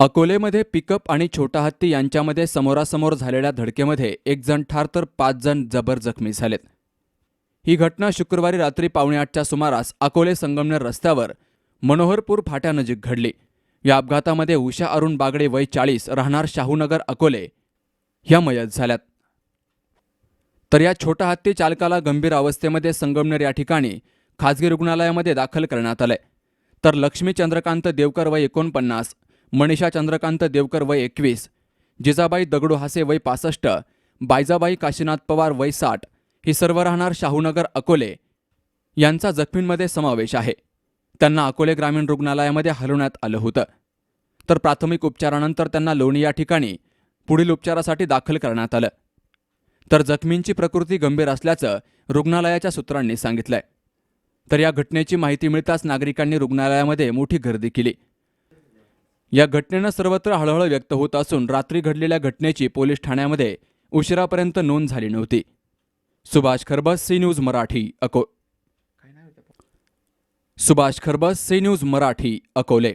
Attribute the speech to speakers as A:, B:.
A: अकोलेमध्ये pickup आणि छोटा हत्ती यांच्यामध्ये समोरासमोर झालेल्या धडकेमध्ये एक जण ठार तर पाच जण जबर जखमी झालेत. ही घटना शुक्रवारी रात्री पावणे आठच्या सुमारास अकोले संगमनेर रस्त्यावर मनोहरपूर फाट्यानजीक घडली. या अपघातामध्ये उषा अरुण बागडे वय चाळीस राहणार शाहूनगर अकोले ह्या मयत झाल्यात. तर या छोटा हत्ती चालकाला गंभीर अवस्थेमध्ये संगमनेर या ठिकाणी खाजगी रुग्णालयामध्ये दाखल करण्यात आलंय. तर लक्ष्मी चंद्रकांत देवकर वय एकोणपन्नास मनीषा चंद्रकांत देवकर वय एकवीस जिजाबाई दगडू हासे वय पासष्ट बायजाबाई काशीनाथ पवार वय साठ ही सर्व राहणार शाहूनगर अकोले. यांचा जखमींमध्ये समावेश आहे. त्यांना अकोले ग्रामीण रुग्णालयामध्ये हलवण्यात आलं होतं. तर प्राथमिक उपचारानंतर त्यांना लोणी या ठिकाणी पुढील उपचारासाठी दाखल करण्यात आलं. तर जखमींची प्रकृती गंभीर असल्याचं रुग्णालयाच्या सूत्रांनी सांगितलंय. तर या घटनेची माहिती मिळताच नागरिकांनी रुग्णालयामध्ये मोठी गर्दी केली. या घटनेनं सर्वत्र हळहळ व्यक्त होत असून रात्री घडलेल्या घटनेची पोलीस ठाण्यामध्ये उशिरापर्यंत नोंद झाली नव्हती. सुभाष खरबस सी न्यूज मराठी अको सुभाष खरबस सी न्यूज मराठी अकोले